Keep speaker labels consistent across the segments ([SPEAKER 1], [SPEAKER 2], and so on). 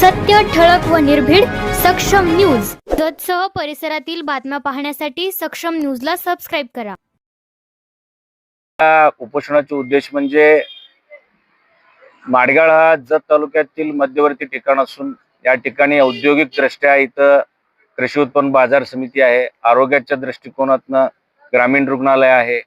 [SPEAKER 1] सत्य ठळक व निर्भीड सक्षम न्यूज. जतसह परिसरातील बातम्या पाहण्यासाठी सक्षम न्यूजला सबस्क्राईब करा.
[SPEAKER 2] या उपोषणाचे उद्देश म्हणजे माडगाळ हा जत तालुक्यातील मध्यवर्ती ठिकाण असून या ठिकाणी औद्योगिक दृष्ट्या इथं कृषी उत्पन्न बाजार समिती आहे. आरोग्याच्या दृष्टिकोनातनं ग्रामीण रुग्णालय आहे.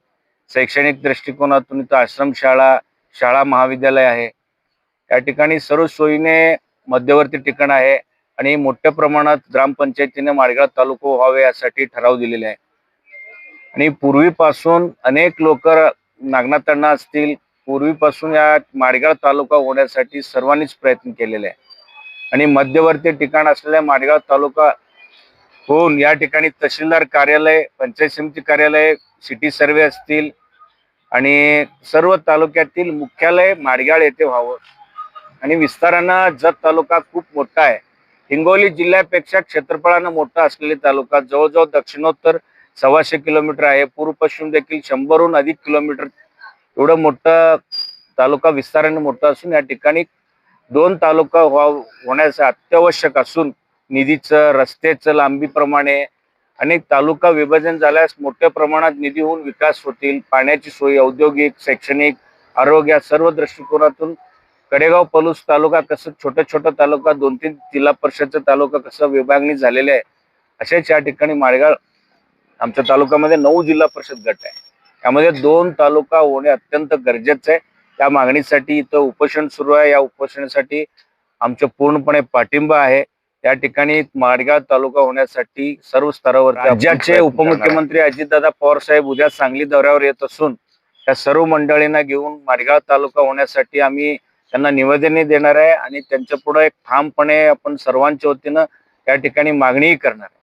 [SPEAKER 2] शैक्षणिक दृष्टिकोनातून इथं आश्रमशाळा शाळा महाविद्यालय आहे. या ठिकाणी सर्व सोयीने मध्यवर्ती ठिकाण आहे आणि मोठ्या प्रमाणात ग्रामपंचायतीने माळगाव तालुका व्हावे यासाठी ठराव दिलेले आहे. आणि पूर्वीपासून अनेक लोक नागनाथांना असतील पूर्वीपासून या माडगाळ तालुका होण्यासाठी सर्वांनीच प्रयत्न केलेले आहे. आणि मध्यवर्ती ठिकाण असलेल्या माडगाव तालुका होऊन या ठिकाणी तहसीलदार कार्यालय पंचायत समिती कार्यालय सिटी सर्वे असतील आणि सर्व तालुक्यातील मुख्यालय माडगाळ येथे व्हावं. आणि विस्तारानं जत तालुका खूप मोठा आहे. हिंगोली जिल्ह्यापेक्षा क्षेत्रफळानं मोठा असलेले तालुका जवळजवळ दक्षिणोत्तर सव्वाशे किलोमीटर आहे. पूर्व पश्चिम देखील शंभरहून अधिक किलोमीटर एवढं मोठं तालुका विस्ताराने मोठा असून या ठिकाणी दोन तालुका व्हा होण्याचं अत्यावश्यक असून निधीचं रस्त्याचं लांबीप्रमाणे अनेक तालुका विभाजन झाल्यास मोठ्या प्रमाणात निधी होऊन विकास होतील. पाण्याची सोय औद्योगिक शैक्षणिक आरोग्य सर्व दृष्टिकोनातून कडेगाव पलूस तालुका कसं छोटं छोटं तालुका दोन तीन जिल्हा परिषदचा तालुका कसं विभागणी झालेले आहे असेच या ठिकाणी माळगाळ आमच्या तालुक्यामध्ये नऊ जिल्हा परिषद गट आहे. यामध्ये दोन तालुका होणे अत्यंत गरजेचं आहे. त्या मागणीसाठी इथं उपोषण सुरू आहे. या उपोषणासाठी आमचं पूर्णपणे पाठिंबा आहे. या ठिकाणी माडगाव तालुका होण्यासाठी सर्व स्तरावर राज्याचे उपमुख्यमंत्री अजितदादा पवार साहेब उद्या सांगली दौऱ्यावर येत असून त्या सर्व मंडळींना घेऊन माडगाव तालुका होण्यासाठी आम्ही त्यांना निवेदनही देणार आहे आणि त्यांच्या पुढे एक ठामपणे आपण सर्वांच्या वतीनं या ठिकाणी मागणीही करणार आहे.